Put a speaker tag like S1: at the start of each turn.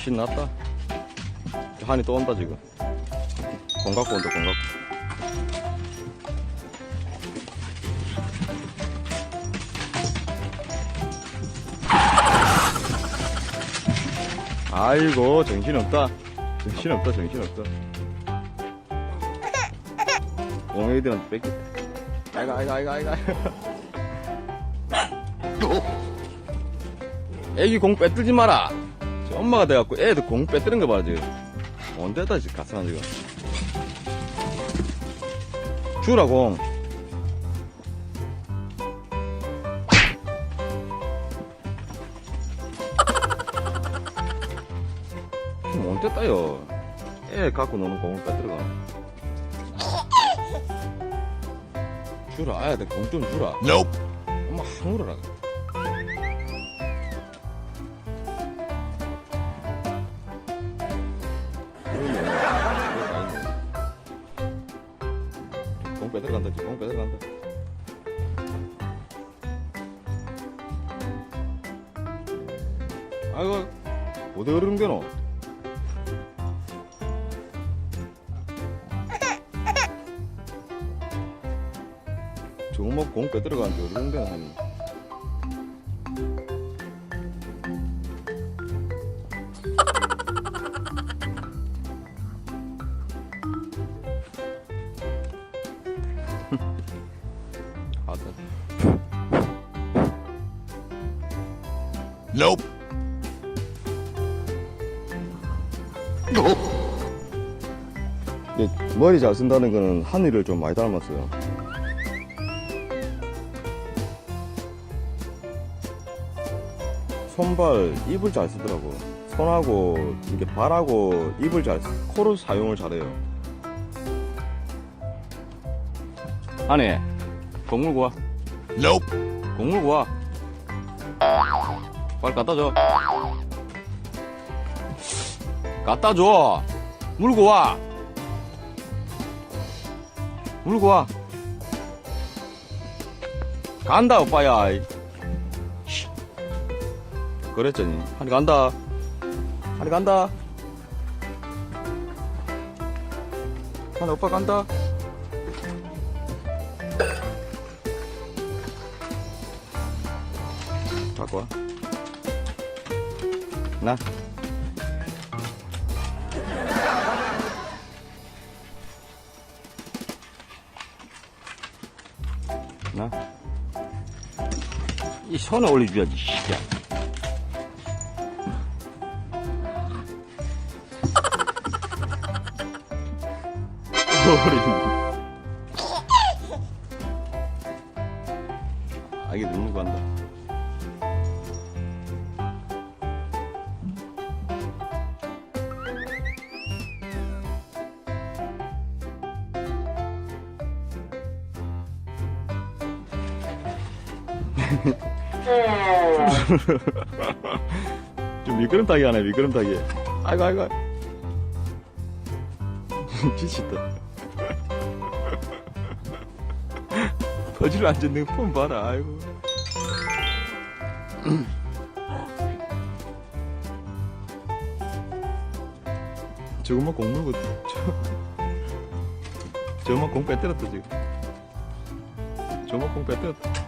S1: 신났다. 한이 또 온다, 지금. 공 갖고 온다, 공 갖고. 아이고, 정신없다. 정신없다, 정신없다. 옹애들한테 뺏겼다. 아이가, 아이가, 아이가, 아이가. 애기 공 빼뜨지 마라. 저 엄마가 돼갖고 애들 공 빼뜨는 거 봐라, 지금. 언제다, 지금, 가스나 지금. 주라, 공. 지금 언제 따요? 애 갖고 노는 공을 빼뜨려가. 주라, 아야, 내공 좀 주라.
S2: Nope.
S1: 엄마 항우러라. 빼들어간다, 공 빼들어간다. 아이고, 어디 흐르는 게노? 저거 뭐공 빼들어가는데 흐르는 게노, 하니. 아따.
S2: Nope.
S1: 근데 머리 잘 쓴다는 거는 한이를 좀 많이 닮았어요. 손발, 입을 잘 쓰더라고. 손하고, 이게 발하고 입을 잘, 쓰- 코를 사용을 잘해요. 한이, 공 물고 와.
S2: Nope.
S1: 공 물고 와. 빨리 갖다 줘. 갖다 줘. 물고 와. 물고 와. 간다, 오빠야. 그랬더니. 한이 간다. 한이 간다. 한이 오빠 간다. 와. 나. 나. 이 손에 올려줘야지, 씨야. 어린. 아기 누르고 간다. 좀 미끄럼타기 하네, 미끄럼타기. 아이고, 아이고. 미치다. 거지를 앉는 폰 봐라, 아이고. 저것만 공 물고, 저, 저것만 공 빼뜨렸다, 지금. 저것만 공 빼뜨렸다.